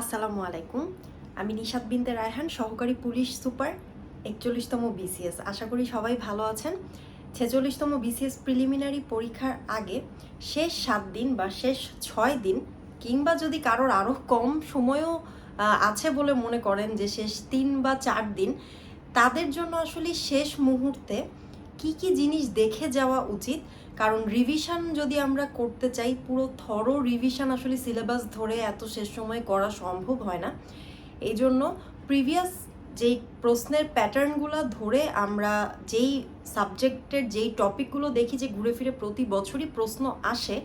আসসালামু আলাইকুম। আমি নিশাদ বিনতে রায়হান, সহকারী পুলিশ সুপার, একচল্লিশতম বিসিএস আশা করি সবাই ভালো আছেন। ছেচল্লিশতম বিসিএস প্রিলিমিনারি পরীক্ষার আগে শেষ সাত দিন বা শেষ ছয় দিন কিংবা যদি কারোর আরও কম সময়ও আছে বলে মনে করেন যে শেষ তিন বা চার দিন, তাদের জন্য আসলে শেষ মুহূর্তে কি কি জিনিস দেখে যাওয়া উচিত কারণ রিভিশন যদি আমরা করতে চাই, পুরো থরো রিভিশন আসলে সিলেবাস ধরে এত শেষ সময় করা সম্ভব হয় না। এই জন্য প্রিভিয়াস যেই প্রশ্নের প্যাটার্নগুলো ধরে আমরা যেই সাবজেক্টের যেই টপিকগুলো দেখি যে ঘুরে ফিরে প্রতি বছরই প্রশ্ন আসে,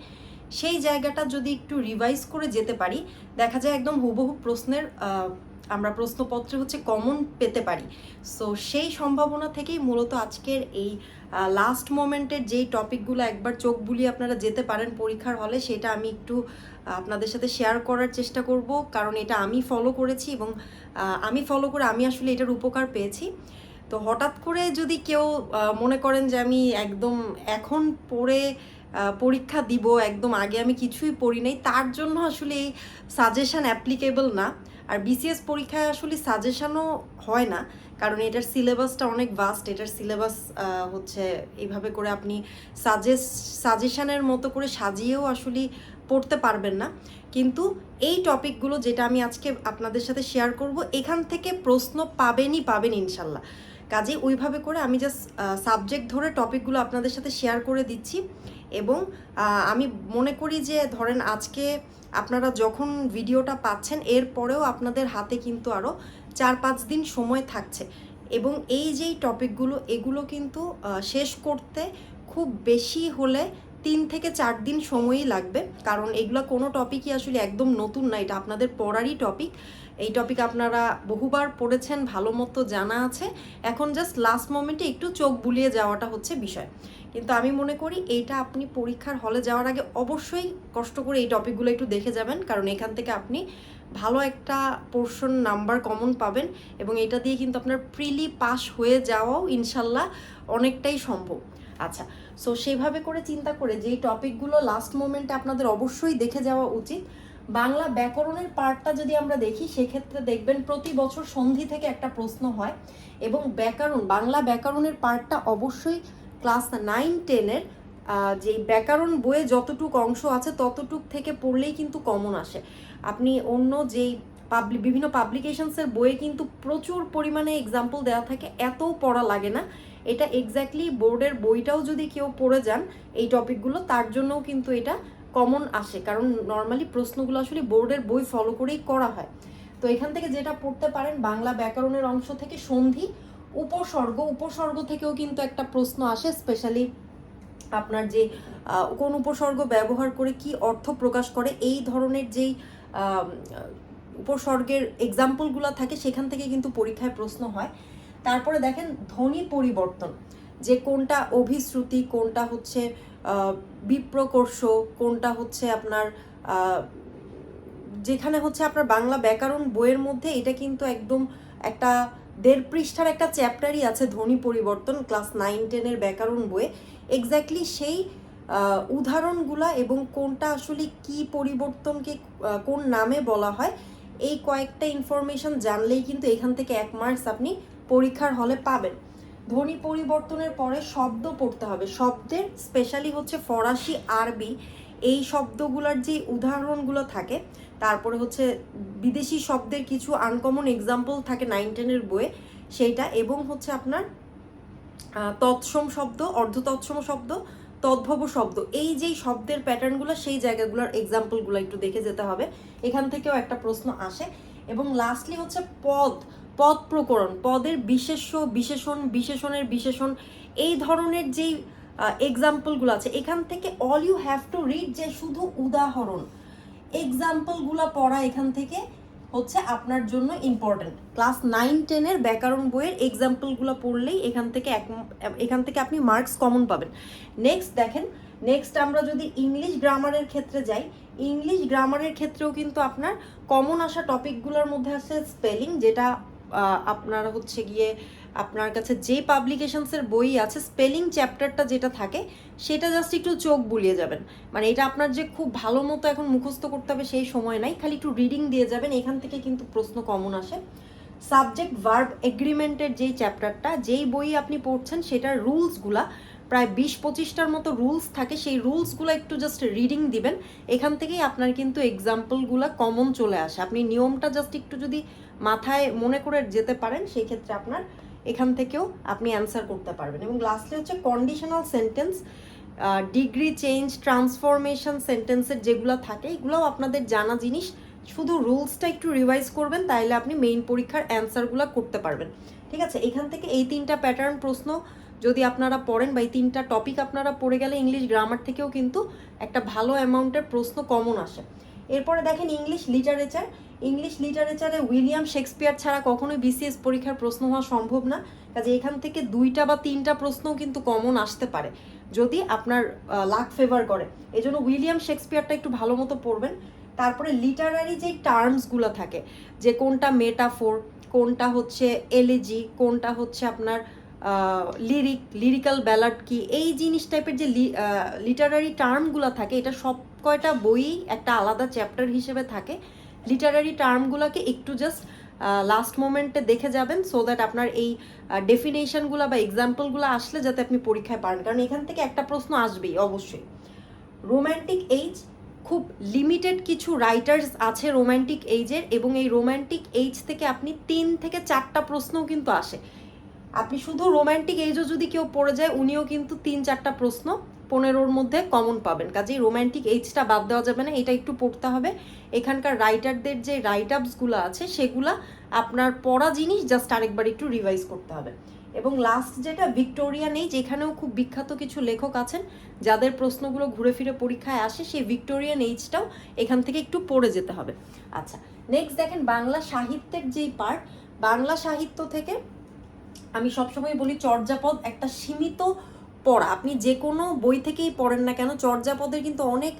সেই জায়গাটা যদি একটু রিভাইজ করে যেতে পারি, দেখা যায় একদম হুবহু প্রশ্নের আমরা প্রশ্নপত্রে হচ্ছে কমন পেতে পারি। সো সেই সম্ভাবনা থেকেই মূলত আজকের এই লাস্ট মোমেন্টের যেই টপিকগুলো একবার চোখ বুলিয়ে আপনারা যেতে পারেন পরীক্ষার হলে, সেটা আমি একটু আপনাদের সাথে শেয়ার করার চেষ্টা করব। কারণ এটা আমি ফলো করেছি এবং আমি ফলো করে আমি আসলে এটার উপকার পেয়েছি। তো হঠাৎ করে যদি কেউ মনে করেন যে আমি একদম এখন পড়ে পরীক্ষা দিব, একদম আগে আমি কিছুই পড়ি নাই, তার জন্য আসলে এই সাজেশান অ্যাপ্লিকেবল না। আর বিসিএস পরীক্ষায় আসলে সাজেশানও হয় না। কারণ এটার সিলেবাসটা অনেক ভাস্ট এটার সিলেবাস হচ্ছে এইভাবে করে আপনি সাজেস সাজেশনের মতো করে সাজিয়েও আসলে পড়তে পারবেন না। কিন্তু এই টপিকগুলো যেটা আমি আজকে আপনাদের সাথে শেয়ার করব, এখান থেকে প্রশ্ন পাবেনই পাবেন ইনশাল্লাহ। কাজে ওইভাবে করে আমি জাস্ট সাবজেক্ট ধরে টপিকগুলো আপনাদের সাথে শেয়ার করে দিচ্ছি এবং আমি মনে করি যে ধরেন আজকে আপনারা যখন ভিডিওটা পাচ্ছেন, এরপরেও আপনাদের হাতে কিন্তু আরও চার পাঁচ দিন সময় থাকছে। এবং এই যেই টপিকগুলো এগুলো কিন্তু শেষ করতে খুব বেশি হলে তিন থেকে চার দিন সময়ই লাগবে। কারণ এগুলো কোনো টপিকই আসলে একদম নতুন না, এটা আপনাদের পড়ারই টপিক এই টপিক আপনারা বহুবার পড়েছেন, ভালো মতো জানা আছে। এখন জাস্ট লাস্ট মোমেন্টে একটু চোখ বুলিয়ে যাওয়াটা হচ্ছে বিষয়। কিন্তু আমি মনে করি এইটা আপনি পরীক্ষার হলে যাওয়ার আগে অবশ্যই কষ্ট করে এই টপিকগুলো একটু দেখে যাবেন। কারণ এখান থেকে আপনি ভালো একটা পোর্শন নাম্বার কমন পাবেন এবং এটা দিয়ে কিন্তু আপনার প্রিলি পাস হয়ে যাওয়াও ইনশাল্লাহ অনেকটাই সম্ভব। আচ্ছা সো সেইভাবে করে চিন্তা করে যেই টপিকগুলো লাস্ট মোমেন্টে আপনাদের অবশ্যই দেখে যাওয়া উচিত। বাংলা ব্যাকরণের পার্টটা যদি আমরা দেখি, সেক্ষেত্রে দেখবেন প্রতি বছর সন্ধি থেকে একটা প্রশ্ন হয় এবং ব্যাকরণ, বাংলা ব্যাকরণের পার্টটা অবশ্যই ক্লাস নাইন টেনের যে ব্যাকরণ বইয়ে যতটুক অংশ আছে ততটুক থেকে পড়লেই কিন্তু কমন আসে। আপনি অন্য যেই পাবলি বিভিন্ন পাবলিকেশনসের বইয়ে কিন্তু প্রচুর পরিমাণে এক্সাম্পল দেওয়া থাকে, এতও পড়া লাগে না। এটা এক্স্যাক্টলি বোর্ডের বইটাও যদি কেউ পড়ে যান এই টপিকগুলো, তার জন্যও কিন্তু এটা কমন আসে। কারণ নর্মালি প্রশ্নগুলো আসলে বোর্ডের বই ফলো করেই করা হয়। তো এখান থেকে যেটা পড়তে পারেন, বাংলা ব্যাকরণের অংশ থেকে সন্ধি, উপসর্গ উপসর্গ থেকেও কিন্তু একটা প্রশ্ন আসে স্পেশালি আপনার যে কোন উপসর্গ ব্যবহার করে কি অর্থ প্রকাশ করে, এই ধরনের যেই উপসর্গের এক্সাম্পলগুলো থাকে, সেখান থেকে কিন্তু পরীক্ষায় প্রশ্ন হয়। তারপরে দেখেন, ধ্বনি পরিবর্তন, যে কোনটা অভিশ্রুতি, কোনটা হচ্ছে বিপ্রকর্ষ, কোনটা হচ্ছে আপনার যেখানে হচ্ছে আপনার বাংলা ব্যাকরণ বইয়ের মধ্যে, এটা কিন্তু একদম একটা দেড় পৃষ্ঠার একটা চ্যাপ্টারই আছে ধ্বনি পরিবর্তন, ক্লাস নাইন, টেনের ব্যাকরণ বইয়ে। এক্স্যাক্টলি সেই উদাহরণগুলা এবং কোনটা আসলে কি পরিবর্তনকে কোন নামে বলা হয়, এই কয়েকটা ইনফরমেশন জানলেই কিন্তু এখান থেকে এক মার্কস আপনি পরীক্ষার হলে পাবেন। ধ্বনি পরিবর্তনের পরে শব্দ পড়তে হবে। শব্দের স্পেশালি হচ্ছে ফরাসি আরবি। এই শব্দগুলোর যে উদাহরণগুলো থাকে, তারপরে হচ্ছে বিদেশি শব্দের কিছু আনকমন এক্সাম্পল থাকে নাইন টেনের বইয়ে, সেইটা এবং হচ্ছে আপনার তৎসম শব্দ অর্ধ তৎসম শব্দ, তদ্ভব শব্দ, এই যেই শব্দের প্যাটার্নগুলো সেই জায়গাগুলোর এক্সাম্পলগুলো একটু দেখে যেতে হবে। এখান থেকেও একটা প্রশ্ন আসে। এবং লাস্টলি হচ্ছে পদ পদ প্রকরণ, পদের বিশেষ্য, বিশেষণ, বিশেষণের বিশেষণ, এই ধরনের যেই এক্সাম্পলগুলো আছে। এখান থেকে all you have to read যে শুধু উদাহরণ। এক্সাম্পলগুলো পড়া এখান থেকে হচ্ছে আপনার জন্য ইম্পর্ট্যান্ট ক্লাস নাইন টেনের ব্যাকরণ বইয়ের এক্সাম্পলগুলো পড়লেই এখান থেকে এক, এখান থেকে আপনি মার্কস কমন পাবেন। নেক্সট দেখেন নেক্সট আমরা যদি ইংলিশ গ্রামারের ক্ষেত্রে যাই ইংলিশ গ্রামারের ক্ষেত্রেও কিন্তু আপনার কমন আসা টপিকগুলোর মধ্যে আছে স্পেলিং যেটা আপনার হচ্ছে গিয়ে আপনার কাছে যে পাবলিকেশনসের বই আছে স্পেলিং চ্যাপ্টারটা যেটা থাকে, সেটা জাস্ট একটু চোখ বুলিয়ে যাবেন। মানে এটা আপনার যে খুব ভালো মতো এখন মুখস্থ করতে হবে সেই সময় নাই, খালি একটু রিডিং দিয়ে যাবেন, এখান থেকে কিন্তু প্রশ্ন কমন আসে। সাবজেক্ট ভার্ব এগ্রিমেন্টের যেই চ্যাপ্টারটা যেই বই আপনি পড়ছেন, সেটার রুলসগুলা প্রায় বিশ পঁচিশটার মতো রুলস থাকে, সেই রুলসগুলো একটু জাস্ট রিডিং দিবেন। এখান থেকেই আপনার কিন্তু এক্সাম্পলগুলো কমন চলে আসে। আপনি নিয়মটা জাস্ট একটু যদি মাথায় মনে করে যেতে পারেন, সেই ক্ষেত্রে আপনার এখান থেকেও আপনি অ্যান্সার করতে পারবেন। এবং লাস্টলি হচ্ছে conditional sentence degree change transformation সেন্টেন্সের যেগুলো থাকে, এগুলোও আপনাদের জানা জিনিস। শুধু রুলসটা একটু রিভাইজ করবেন তাহলে আপনি মেইন পরীক্ষার অ্যান্সারগুলো করতে পারবেন। ঠিক আছে? এখান থেকে এই তিনটা প্যাটার্ন প্রশ্ন যদি আপনারা পড়েন বা এই তিনটা টপিক আপনারা পড়ে গেলে ইংলিশ গ্রামার থেকেও কিন্তু একটা ভালো অ্যামাউন্টের প্রশ্ন কমন আসে। এরপরে দেখেন ইংলিশ লিটারেচার ইংলিশ লিটারেচারে উইলিয়াম শেক্সপিয়ার ছাড়া কখনোই বিসিএস পরীক্ষার প্রশ্ন হওয়া সম্ভব না। কাজে এখান থেকে দুইটা বা তিনটা প্রশ্নও কিন্তু কমন আসতে পারে, যদি আপনার লাক ফেভার করে। এই জন্য উইলিয়াম শেক্সপিয়ারটা একটু ভালো মতো পড়বেন। তারপরে লিটারারি যে টার্মসগুলো থাকে, যে কোনটা মেটাফোর কোনটা হচ্ছে এলেজি কোনটা হচ্ছে আপনার লিরিক লিরিক্যাল ব্যালাড কি, এই জিনিস টাইপের যে লিটারারি টার্মগুলো থাকে, এটা সব কয়টা বই একটা আলাদা চ্যাপ্টার হিসেবে থাকে। লিটারারি টার্মগুলোকে একটু জাস্ট লাস্ট মোমেন্টে দেখে যাবেন সো দ্যাট আপনার এই ডেফিনেশনগুলো বা এক্সাম্পলগুলো আসলে যাতে আপনি পরীক্ষায় পারেন। কারণ এখান থেকে একটা প্রশ্ন আসবেই, অবশ্যই। রোম্যান্টিক এইজ খুব লিমিটেড কিছু রাইটার্স আছে রোম্যান্টিক এইজের এবং এই রোম্যান্টিক এইজ থেকে আপনি তিন থেকে চারটা প্রশ্নও কিন্তু আসে। আপনি শুধু রোম্যান্টিক এইজও যদি কেউ পড়ে যায়, উনিও কিন্তু তিন চারটা প্রশ্ন পনেরোর মধ্যে কমন পাবেন। কাজেই রোম্যান্টিক এইজটা বাদ দেওয়া যাবে না, এটা একটু পড়তে হবে। এখানকার রাইটারদের যে রাইট আপসগুলো আছে, সেগুলা আপনার পড়া জিনিস জাস্ট আরেকবার একটু রিভাইজ করতে হবে। এবং লাস্ট যেটা ভিক্টোরিয়ান এইজ এখানেও খুব বিখ্যাত কিছু লেখক আছেন, যাদের প্রশ্নগুলো ঘুরে ফিরে পরীক্ষায় আসে, সেই ভিক্টোরিয়ান এইজটাও এখান থেকে একটু পড়ে যেতে হবে। আচ্ছা নেক্সট দেখেন, বাংলা সাহিত্যের যেই পার্ট বাংলা সাহিত্য থেকে আমি সবসময় বলি চর্যাপদ একটা সীমিত পড়া। আপনি যে কোনো বই থেকেই পড়েন না কেন, চর্যাপদের কিন্তু অনেক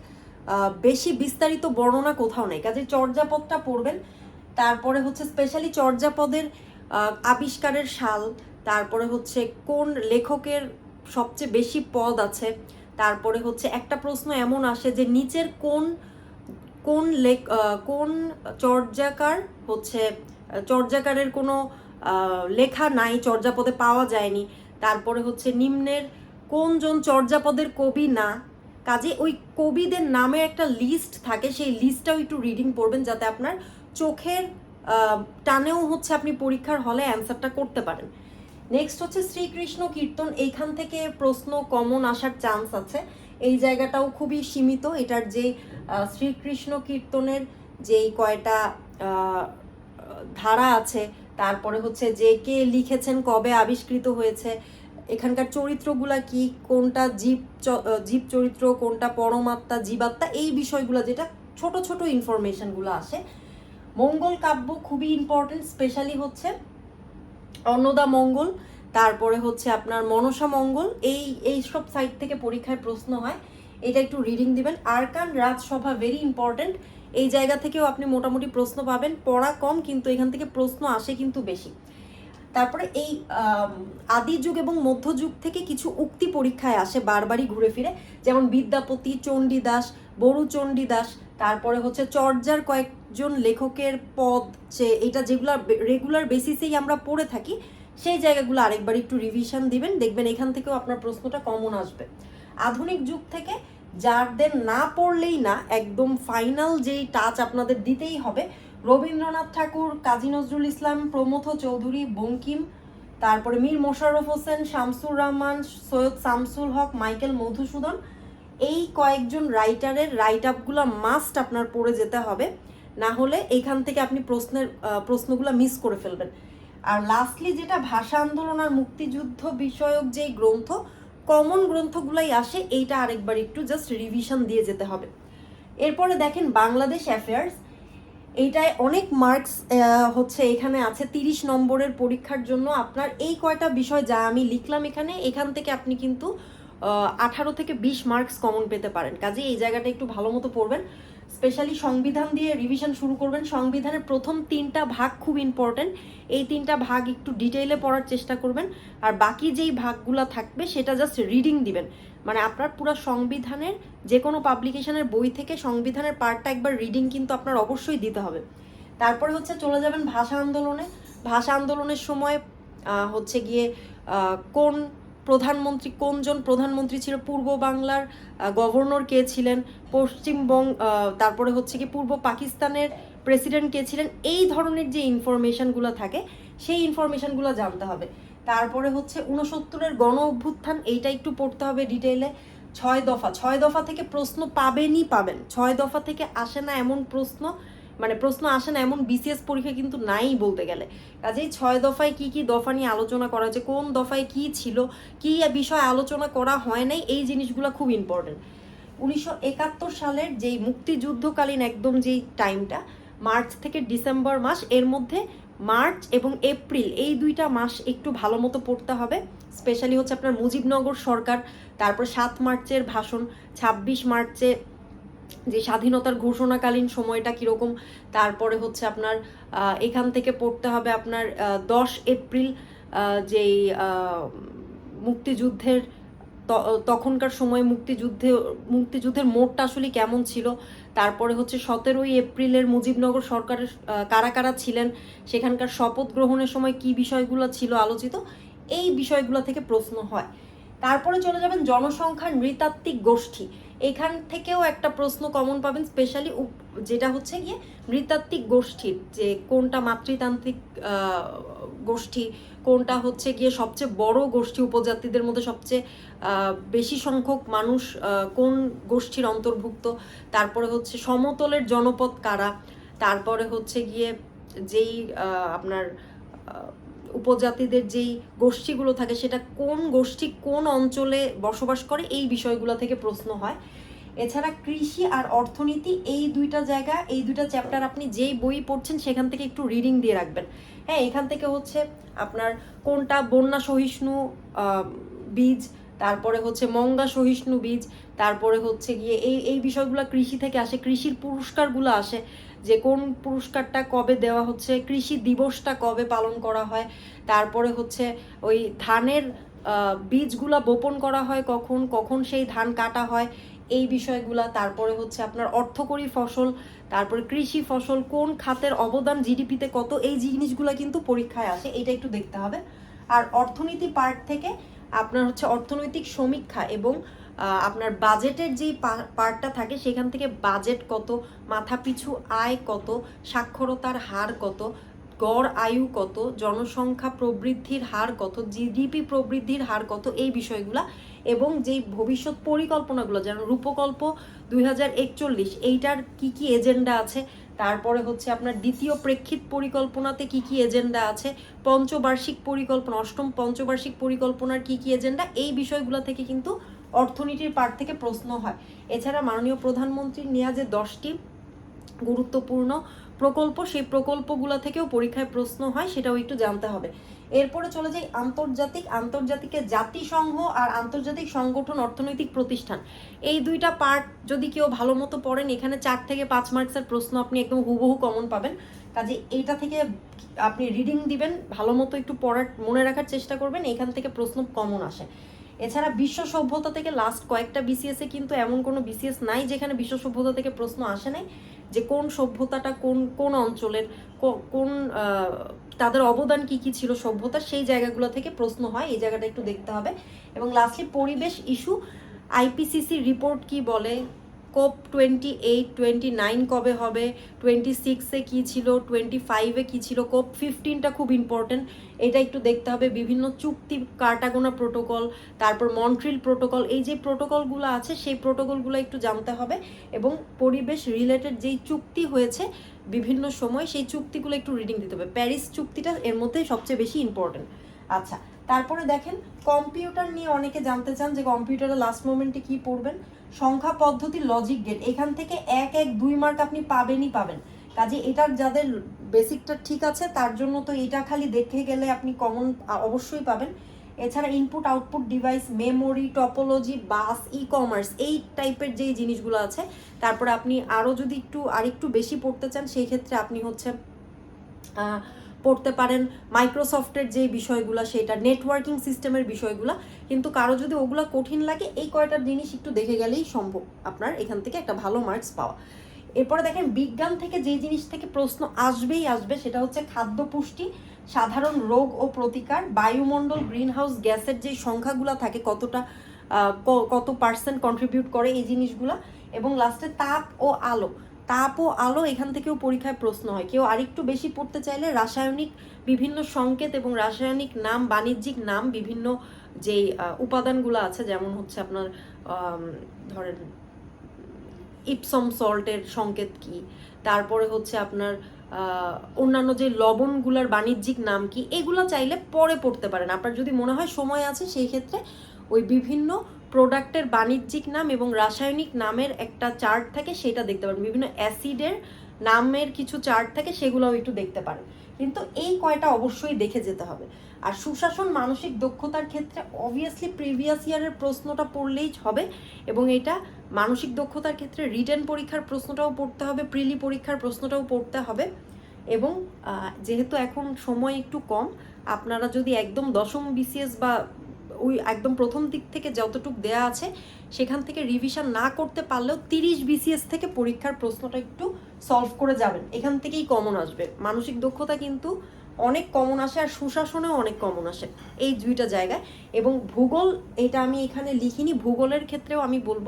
বেশি বিস্তারিত বর্ণনা কোথাও নেই। কাজে চর্যাপদটা পড়বেন, তারপরে হচ্ছে স্পেশালি চর্যাপদের আবিষ্কারের সাল, তারপরে হচ্ছে কোন লেখকের সবচেয়ে বেশি পদ আছে, তারপরে হচ্ছে একটা প্রশ্ন এমন আসে যে নিচের কোন কোন লেখ কোন চর্যাকার হচ্ছে, চর্যাকারের কোনো লেখা নাই, চর্যাপদে পাওয়া যায়নি, তারপরে হচ্ছে নিম্নের কোনজন চর্যাপদের কবি না, কাজে ওই কবিদের নামে একটা লিস্ট থাকে, সেই লিস্টটাও একটু রিডিং পড়বেন যাতে আপনার চোখের টানেও হচ্ছে আপনি পরীক্ষার হলে অ্যান্সারটা করতে পারেন। নেক্সট হচ্ছে শ্রীকৃষ্ণ কীর্তন, এইখান থেকে প্রশ্ন, কমন আসার চান্স আছে। এই জায়গাটাও খুবই সীমিত, এটার যে শ্রীকৃষ্ণ কীর্তনের যেই কয়টা ধারা আছে, তারপরে হচ্ছে যে কে লিখেছেন, কবে আবিষ্কৃত হয়েছে এখানকার চরিত্রগুলা কি? কোনটা জীব জীব চরিত্র, কোনটা পরমাত্মা, জীবাত্মা? এই বিষয়গুলো যেটা ছোট ছোট ইনফরমেশনগুলো আসে। মঙ্গল কাব্য খুবই ইম্পর্টেন্ট স্পেশালি হচ্ছে অন্নদা মঙ্গল, তারপরে হচ্ছে আপনার মনসা মঙ্গল। এই এই সব সাইড থেকে পরীক্ষায় প্রশ্ন হয়। এটা একটু রিডিং দিবেন। আরকান রাজসভা ভেরি ইম্পর্টেন্ট এই জায়গা থেকেও আপনি মোটামুটি প্রশ্ন পাবেন। পড়া কম, কিন্তু এখান থেকে প্রশ্ন আসে কিন্তু বেশি। তারপরে এই আদি যুগ এবং মধ্যযুগ থেকে কিছু উক্তি পরীক্ষায় আসে বারবারই ঘুরে ফিরে। যেমন বিদ্যাপতি, চণ্ডীদাস, বড়ু চণ্ডীদাস, তারপরে হচ্ছে চর্যার কয়েকজন লেখকের পদ যে এটা যেগুলো রেগুলার বেসিসেই আমরা পড়ে থাকি, সেই জায়গাগুলো আরেকবার একটু রিভিশন দিবেন, দেখবেন এখান থেকেও আপনার প্রশ্নটা কমন আসবে। আধুনিক যুগ থেকে যাদের না পড়লেই না, একদম ফাইনাল যেই টাচ আপনাদের দিতেই হবে রবীন্দ্রনাথ ঠাকুর, কাজী নজরুল ইসলাম, প্রমথ চৌধুরী, বঙ্কিম, তারপরে মীর মোশাররফ হোসেন, শামসুর রহমান, সৈয়দ শামসুল হক, মাইকেল মধুসূদন, এই কয়েকজন রাইটারের রাইট আপগুলো মাস্ট আপনার পড়ে যেতে হবে। না হলে এইখান থেকে আপনি প্রশ্নের প্রশ্নগুলো মিস করে ফেলবেন। আর লাস্টলি যেটা, ভাষা আন্দোলন আর মুক্তিযুদ্ধ বিষয়ক যেই গ্রন্থ কমন গ্রন্থগুলাই আসে, এইটা আরেকবার একটু জাস্ট রিভিশন দিয়ে যেতে হবে। এরপরে দেখেন বাংলাদেশ অ্যাফেয়ার্স এইটায় অনেক মার্কস হচ্ছে এখানে আছে। তিরিশ নম্বরের পরীক্ষার জন্য আপনার এই কয়টা বিষয় যা আমি লিখলাম এখানে, এখান থেকে আপনি কিন্তু আঠারো থেকে বিশ মার্কস কমন পেতে পারেন। কাজে এই জায়গাটা একটু ভালো মতো পড়বেন। স্পেশালি সংবিধান দিয়ে রিভিশন শুরু করবেন। সংবিধানের প্রথম তিনটা ভাগ খুব ইম্পর্টেন্ট এই তিনটা ভাগ একটু ডিটেইলে পড়ার চেষ্টা করবেন। আর বাকি যেই ভাগগুলো থাকবে, সেটা জাস্ট রিডিং দিবেন। মানে আপনার পুরো সংবিধানের যে কোনো পাবলিকেশনের বই থেকে সংবিধানের পার্টটা একবার রিডিং কিন্তু আপনার অবশ্যই দিতে হবে। তারপরে হচ্ছে চলে যাবেন ভাষা আন্দোলনে। ভাষা আন্দোলনের সময় হচ্ছে গিয়ে কোন প্রধানমন্ত্রী, কোনজন প্রধানমন্ত্রী ছিল? পূর্ব বাংলার গভর্নর কে ছিলেন? পশ্চিমবঙ্গ তারপরে হচ্ছে কি পূর্ব পাকিস্তানের প্রেসিডেন্ট কে ছিলেন? এই ধরনের যে ইনফরমেশনগুলো থাকে, সেই ইনফরমেশনগুলো জানতে হবে। তারপরে হচ্ছে উনসত্তরের গণ অভ্যুত্থান, এইটা একটু পড়তে হবে ডিটেইলে ছয় দফা ছয় দফা থেকে প্রশ্ন পাবেনই পাবেন। ছয় দফা থেকে আসে না এমন প্রশ্ন মানে প্রশ্ন আসে না এমন বিসিএস পরীক্ষা কিন্তু নাই বলতে গেলে। কাজেই ছয় দফায় কি কি দফা নিয়ে আলোচনা করা হয়েছে, কোন দফায় কি ছিল, কি বিষয়ে আলোচনা করা হয় নাই, এই জিনিসগুলো খুব ইম্পর্টেন্ট উনিশশো একাত্তর সালের যেই মুক্তিযুদ্ধকালীন একদম যেই টাইমটা মার্চ থেকে ডিসেম্বর মাস, এর মধ্যে মার্চ এবং এপ্রিল, এই দুইটা মাস একটু ভালো মতো পড়তে হবে। স্পেশালি হচ্ছে আপনার মুজিবনগর সরকার, তারপর সাত মার্চের ভাষণ, ছাব্বিশ মার্চে যে স্বাধীনতার ঘোষণাকালীন সময়টা কীরকম, তারপরে হচ্ছে আপনার এখান থেকে পড়তে হবে আপনার দশ এপ্রিল যেই মুক্তিযুদ্ধের তখনকার সময় মুক্তিযুদ্ধে, মুক্তিযুদ্ধের মোড়টা আসলে কেমন ছিল তারপরে হচ্ছে সতেরোই এপ্রিলের মুজিবনগর সরকারের কারা কারা ছিলেন, সেখানকার শপথ গ্রহণের সময় কি বিষয়গুলো ছিল আলোচিত, এই বিষয়গুলো থেকে প্রশ্ন হয়। তারপরে চলে যাবেন জনসংখ্যার নৃতাত্ত্বিক গোষ্ঠী। এখান থেকেও একটা প্রশ্ন কমন পাবেন স্পেশালি যেটা হচ্ছে গিয়ে নৃতাত্ত্বিক গোষ্ঠীর যে কোনটা মাতৃতান্ত্রিক গোষ্ঠী, কোনটা হচ্ছে গিয়ে সবচেয়ে বড় গোষ্ঠী উপজাতিদের মধ্যে সবচেয়ে বেশি সংখ্যক মানুষ কোন গোষ্ঠীর অন্তর্ভুক্ত। তারপরে হচ্ছে সমতলের জনপদ কারা? তারপরে হচ্ছে গিয়ে যেই আপনার উপজাতিদের যেই গোষ্ঠীগুলো থাকে, সেটা কোন গোষ্ঠী কোন অঞ্চলে বসবাস করে, এই বিষয়গুলো থেকে প্রশ্ন হয়। এছাড়া কৃষি আর অর্থনীতি, এই দুইটা জায়গা, এই দুইটা চ্যাপ্টার আপনি যেই বই পড়ছেন, সেখান থেকে একটু রিডিং দিয়ে রাখবেন। হ্যাঁ এখান থেকে হচ্ছে আপনার কোনটা? বন্যা সহিষ্ণু বীজ, তারপরে হচ্ছে মঙ্গা সহিষ্ণু বীজ, তারপরে হচ্ছে গিয়ে এই এই বিষয়গুলো কৃষি থেকে আসে, কৃষির পুরস্কারগুলো আসে। যে কোন পুরস্কারটা কবে দেওয়া হচ্ছে, কৃষি দিবসটা কবে পালন করা হয়, তারপরে হচ্ছে ওই ধানের বীজগুলা বপন করা হয় কখন কখন সেই ধান কাটা হয়, এই বিষয়গুলা, তারপরে হচ্ছে আপনার অর্থকরী ফসল, তারপরে কৃষি ফসল, কোন খাতের অবদান জিডিপিতে কত, এই জিনিসগুলো কিন্তু পরীক্ষায় আসে এটা একটু দেখতে হবে। আর অর্থনীতি পার্ট থেকে আপনার হচ্ছে অর্থনৈতিক সমীক্ষা এবং আপনার বাজেটের যেই পার্টটা থাকে, সেখান থেকে বাজেট কত মাথাপিছু আয় কত, সাক্ষরতার হার কত, গড় আয়ু কত, জনসংখ্যা প্রবৃদ্ধির হার কত জিডিপি প্রবৃদ্ধির হার কত, এই বিষয়গুলা এবং যেই ভবিষ্যৎ পরিকল্পনাগুলো যেমন রূপকল্প দুই হাজার একচল্লিশ, এইটার কি কি এজেন্ডা আছে, তারপরে হচ্ছে আপনার দ্বিতীয় প্রেক্ষিত পরিকল্পনাতে কি কি এজেন্ডা আছে, পঞ্চবার্ষিক পরিকল্পনা, অষ্টম পঞ্চবার্ষিক পরিকল্পনার কি কি এজেন্ডা এই বিষয়গুলো থেকে কিন্তু অর্থনীতির পার্ট থেকে প্রশ্ন হয়। এছাড়া মাননীয় প্রধানমন্ত্রীর নেওয়া যে দশটি গুরুত্বপূর্ণ প্রকল্প, সেই প্রকল্পগুলো থেকেও পরীক্ষায় প্রশ্ন হয়, সেটাও একটু জানতে হবে। এরপরে চলে যাই আন্তর্জাতিক, আন্তর্জাতিকে জাতিসংঘ আর আন্তর্জাতিক সংগঠন অর্থনৈতিক প্রতিষ্ঠান। এই দুইটা পার্ট যদি কেউ ভালো মতো পড়েন, এখানে চার থেকে পাঁচ মার্কসের প্রশ্ন আপনি একদম হুবহু কমন পাবেন। কাজে এইটা থেকে আপনি রিডিং দিবেন, ভালো মতো একটু পড়ার, মনে রাখার চেষ্টা করবেন, এখান থেকে প্রশ্ন কমন আসে। এছাড়া বিশ্ব সভ্যতা থেকে লাস্ট কয়েকটা বিসিএস কিন্তু এমন কোনো বিসিএস নাই যেখানে বিশ্ব সভ্যতা থেকে প্রশ্ন আসে নাই যে কোন সভ্যতাটা কোন কোন অঞ্চলের কোন তাদের অবদান কি কি ছিল সভ্যতা সেই জায়গাগুলো থেকে প্রশ্ন হয়। এই জায়গাটা একটু দেখতে হবে। এবং লাস্টলি পরিবেশ ইস্যু আইপিসিসি রিপোর্ট কি বলে? COP twenty eight twenty nine কবে হবে? টোয়েন্টি সিক্সে কী ছিল? টোয়েন্টি ফাইভে কী ছিল? কোপ ফিফটিনটা খুব ইম্পর্টেন্ট এটা একটু দেখতে হবে। বিভিন্ন চুক্তি কার্টাগোনা প্রোটোকল তারপর মন্ট্রিল প্রোটোকল এই যে প্রোটোকলগুলো আছে, সেই প্রোটোকলগুলো একটু জানতে হবে এবং পরিবেশ রিলেটেড যেই চুক্তি হয়েছে, বিভিন্ন সময় সেই চুক্তিগুলো একটু রিডিং দিতে হবে। প্যারিস চুক্তিটা এর মধ্যে সবচেয়ে বেশি ইম্পর্টেন্ট আচ্ছা তারপরে দেখেন কম্পিউটার নিয়ে অনেকে জানতে চান যে কম্পিউটারে লাস্ট মোমেন্টে কি পড়বেন। সংখ্যা পদ্ধতি লজিক গেট এখান থেকে এক এক, দুই মার্ক আপনি পাবেনই পাবেন। কাজে এটার যাদের বেসিকটা ঠিক আছে, তার জন্য তো এটা খালি দেখে গেলে আপনি কমন অবশ্যই পাবেন। এছাড়া input output device memory topology bus e commerce এই টাইপের যেই জিনিসগুলো আছে, তারপরে আপনি আরও যদি একটু, আরেকটু বেশি পড়তে চান, সেই ক্ষেত্রে আপনি হচ্ছে পড়তে পারেন। মাইক্রোসফটের যে বিষয়গুলো, সেটা নেটওয়ার্কিং সিস্টেমের বিষয়গুলো। কিন্তু কারও যদি ওগুলো কঠিন লাগে, এই কয়টা জিনিস একটু দেখে গেলেই সম্ভব আপনার এখান থেকে একটা ভালো মার্কস পাওয়া। এরপরে দেখেন, বিজ্ঞান থেকে যে জিনিস থেকে প্রশ্ন আসবেই আসবে, সেটা হচ্ছে খাদ্য পুষ্টি সাধারণ রোগ ও প্রতিকার, বায়ুমণ্ডল গ্রিনহাউস গ্যাসের যে সংখ্যাগুলো থাকে, কতটা কত পার্সেন্ট কন্ট্রিবিউট করে এই জিনিসগুলো, এবং লাস্টে তাপ ও আলো। তাপ ও আলো এখান থেকেও পরীক্ষায় প্রশ্ন হয়। কেউ আরেকটু বেশি পড়তে চাইলে রাসায়নিক বিভিন্ন সংকেত এবং রাসায়নিক নাম, বাণিজ্যিক নাম, বিভিন্ন যেই উপাদানগুলো আছে, যেমন হচ্ছে আপনার ধরেন ইপসম সল্টের সংকেত কি? তারপরে হচ্ছে আপনার অন্যান্য যে লবণগুলোর বাণিজ্যিক নাম কি? এগুলো চাইলে পরে পড়তে পারেন। আপনার যদি মনে হয় সময় আছে, সেই ক্ষেত্রে ওই বিভিন্ন প্রোডাক্টের বাণিজ্যিক নাম এবং রাসায়নিক নামের একটা চার্ট থাকে, সেটা দেখতে পারেন। বিভিন্ন অ্যাসিডের নামের কিছু চার্ট থাকে, সেগুলোও একটু দেখতে পারেন। কিন্তু এই কয়টা অবশ্যই দেখে যেতে হবে। আর সুশাসন, মানসিক দক্ষতার ক্ষেত্রে অবভিয়াসলি প্রিভিয়াস ইয়ারের প্রশ্নটা পড়লেই হবে এবং এটা মানসিক দক্ষতার ক্ষেত্রে রিটার্ন পরীক্ষার প্রশ্নটাও পড়তে হবে প্রিলি পরীক্ষার প্রশ্নটাও পড়তে হবে এবং যেহেতু এখন সময় একটু কম, আপনারা যদি একদম দশম বিসিএস বা ওই একদম প্রথম দিক থেকে যতটুক দেয়া আছে, সেখান থেকে রিভিশন না করতে পারলেও তিরিশ বিসিএস থেকে পরীক্ষার প্রশ্নটা একটু সলভ করে যাবেন। এখান থেকেই কমন আসবে। মানসিক দক্ষতা কিন্তু অনেক কমন আসে আর সুশাসনেও অনেক কমন আসে এই দুইটা জায়গায়। এবং ভূগোল, এটা আমি এখানে লিখিনি, ভূগোলের ক্ষেত্রেও আমি বলব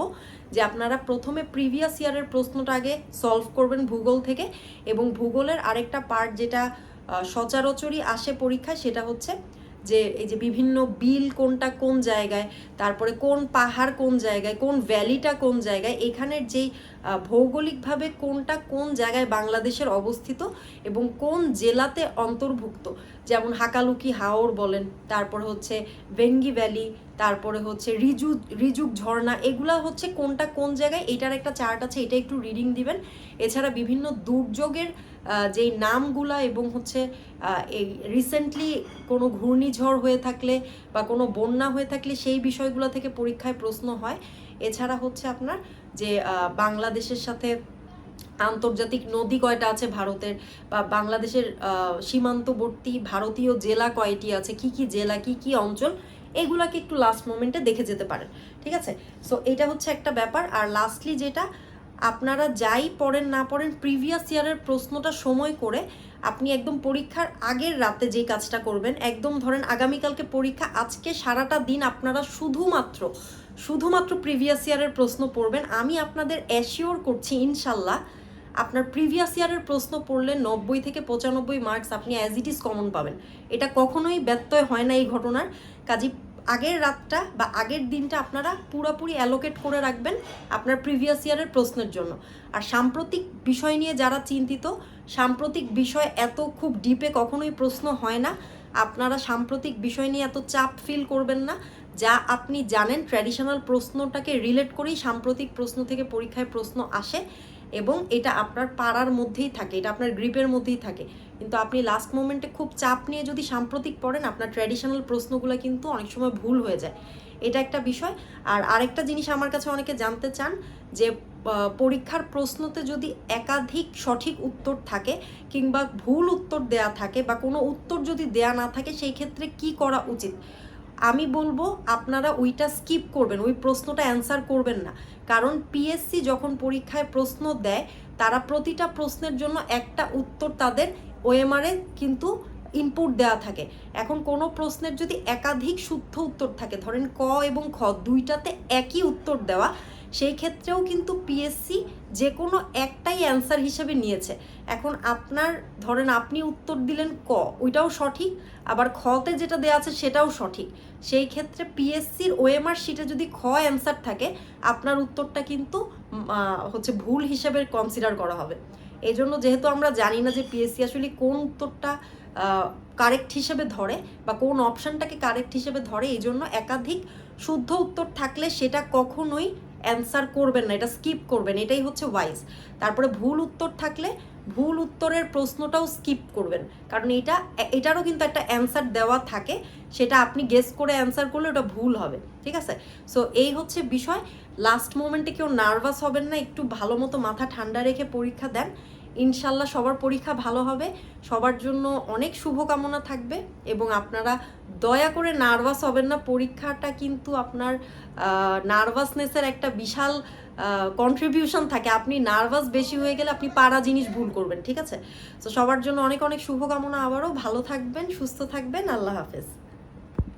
যে আপনারা প্রথমে প্রিভিয়াস ইয়ারের প্রশ্নটা আগে সলভ করবেন ভূগোল থেকে। এবং ভূগোলের আরেকটা পার্ট যেটা সচরাচরই আসে পরীক্ষায় সেটা হচ্ছে যে এই যে বিভিন্ন বিল কোনটা কোন জায়গায়, তারপরে কোন পাহাড় কোন জায়গায়, কোন ভ্যালিটা কোন জায়গায়, এখানের যেই ভৌগোলিকভাবে কোনটা কোন জায়গায় বাংলাদেশের অবস্থিত এবং কোন জেলাতে অন্তর্ভুক্ত? যেমন হাকালুকি, হাওর বলেন, তারপর হচ্ছে ভেঙ্গি ভ্যালি, তারপরে হচ্ছে রিজু, রিজুক ঝর্ণা, এগুলা হচ্ছে কোনটা কোন জায়গায়? এটার একটা চার্ট আছে, এটা একটু রিডিং দিবেন। এছাড়া বিভিন্ন দুর্যোগের যেই নামগুলা এবং হচ্ছে এই রিসেন্টলি কোনো ঘূর্ণিঝড় হয়ে থাকলে বা কোনো বন্যা হয়ে থাকলে সেই বিষয়গুলো থেকে পরীক্ষায় প্রশ্ন হয়। এছাড়া হচ্ছে আপনার যে বাংলাদেশের সাথে আন্তর্জাতিক নদী কয়টা আছে ভারতের? বা বাংলাদেশের সীমান্তবর্তী ভারতীয় জেলা কয়টি আছে? কি কি জেলা, কি কি অঞ্চল? এগুলাকে একটু লাস্ট মোমেন্টে দেখে যেতে পারেন। ঠিক আছে? সো এটা হচ্ছে একটা ব্যাপার। আর লাস্টলি যেটা আপনারা যাই পড়েন, না পড়েন প্রিভিয়াস ইয়ারের প্রশ্নটা সময় করে আপনি একদম পরীক্ষার আগের রাতে যেই কাজটা করবেন, একদম ধরেন আগামীকালকে পরীক্ষা, আজকে সারাটা দিন আপনারা শুধুমাত্র শুধুমাত্র প্রিভিয়াস ইয়ারের প্রশ্ন পড়বেন। আমি আপনাদের অ্যাসিওর করছি, ইনশাল্লাহ, আপনার প্রিভিয়াস ইয়ারের প্রশ্ন পড়লে নব্বই থেকে পঁচানব্বই মার্কস আপনি অ্যাজ ইট ইজ কমন পাবেন। এটা কখনোই ব্যত্যয় হয় না এই ঘটনার। কাজে আগের রাতটা বা আগের দিনটা আপনারা পুরোপুরি অ্যালোকেট করে রাখবেন আপনার প্রিভিয়াস ইয়ারের প্রশ্নের জন্য। আর সাম্প্রতিক বিষয় নিয়ে যারা চিন্তিত, সাম্প্রতিক বিষয় এত খুব ডিপে কখনোই প্রশ্ন হয় না। আপনারা সাম্প্রতিক বিষয় নিয়ে এত চাপ ফিল করবেন না। যা আপনি জানেন ট্র্যাডিশনাল প্রশ্নটাকে রিলেট করেই সাম্প্রতিক প্রশ্ন থেকে পরীক্ষায় প্রশ্ন আসে এবং এটা আপনার পাড়ার মধ্যেই থাকে, এটা আপনার গ্রিপের মধ্যেই থাকে। কিন্তু আপনি লাস্ট মোমেন্টে খুব চাপ নিয়ে যদি সাম্প্রতিক পড়েন, আপনার ট্র্যাডিশনাল প্রশ্নগুলো কিন্তু অনেক সময় ভুল হয়ে যায়। এটা একটা বিষয়। আর আরেকটা জিনিস আমার কাছে অনেকে জানতে চান যে পরীক্ষার প্রশ্নতে যদি একাধিক সঠিক উত্তর থাকে কিংবা ভুল উত্তর দেয়া থাকে বা কোনো উত্তর যদি দেয়া না থাকে, সেই ক্ষেত্রে কি করা উচিত? আমি বলব, আপনারা ওইটা স্কিপ করবেন। ওই প্রশ্নটা অ্যান্সার করবেন না। কারণ পিএসসি যখন পরীক্ষায় প্রশ্ন দেয়, তারা প্রতিটা প্রশ্নের জন্য একটা উত্তর তাদের ওএমআরে কিন্তু ইনপুট দেওয়া থাকে। এখন কোনো প্রশ্নের যদি একাধিক শুদ্ধ উত্তর থাকে, ধরেন ক এবং খ দুইটাতে একই উত্তর দেওয়া, সেই ক্ষেত্রেও কিন্তু পিএসসি যে কোনো একটাই অ্যান্সার হিসেবে নিয়েছে। এখন আপনার, ধরেন আপনি উত্তর দিলেন ক, ওইটাও সঠিক, আবার খতে যেটা দেওয়া আছে সেটাও সঠিক। সেই ক্ষেত্রে পিএসসির ওএমআর শিটে যদি খ অ্যান্সার থাকে, আপনার উত্তরটা কিন্তু হচ্ছে ভুল হিসেবে কনসিডার করা হবে। এই জন্য যেহেতু আমরা জানি না যে পিএসসি আসলে কোন উত্তরটা কারেক্ট হিসেবে ধরে বা কোন অপশানটাকে কারেক্ট হিসেবে ধরে এই জন্য একাধিক শুদ্ধ উত্তর থাকলে সেটা কখনোই অ্যান্সার করবেন না, এটা স্কিপ করবেন, এটাই হচ্ছে ওয়াইজ তারপরে ভুল উত্তর থাকলে ভুল উত্তরের প্রশ্নটাও স্কিপ করবেন। কারণ এটা, এটারও কিন্তু একটা অ্যান্সার দেওয়া থাকে, সেটা আপনি গেস করে অ্যান্সার করলে ওটা ভুল হবে, ঠিক আছে? সো এই হচ্ছে বিষয়। লাস্ট মোমেন্টে কেউ নার্ভাস হবেন না, একটু ভালো মতো মাথা ঠান্ডা রেখে পরীক্ষা দেন। ইনশাল্লাহ সবার পরীক্ষা ভালো হবে। সবার জন্য অনেক শুভকামনা থাকবে এবং আপনারা দয়া করে নার্ভাস হবেন না, পরীক্ষাটা কিন্তু আপনার নার্ভাসনেসের একটা বিশাল কন্ট্রিবিউশন থাকে। আপনি নার্ভাস বেশি হয়ে গেলে আপনি পারা জিনিস ভুল করবেন, ঠিক আছে? তো সবার জন্য অনেক অনেক শুভকামনা আবারও। ভালো থাকবেন, সুস্থ থাকবেন। আল্লাহ হাফেজ।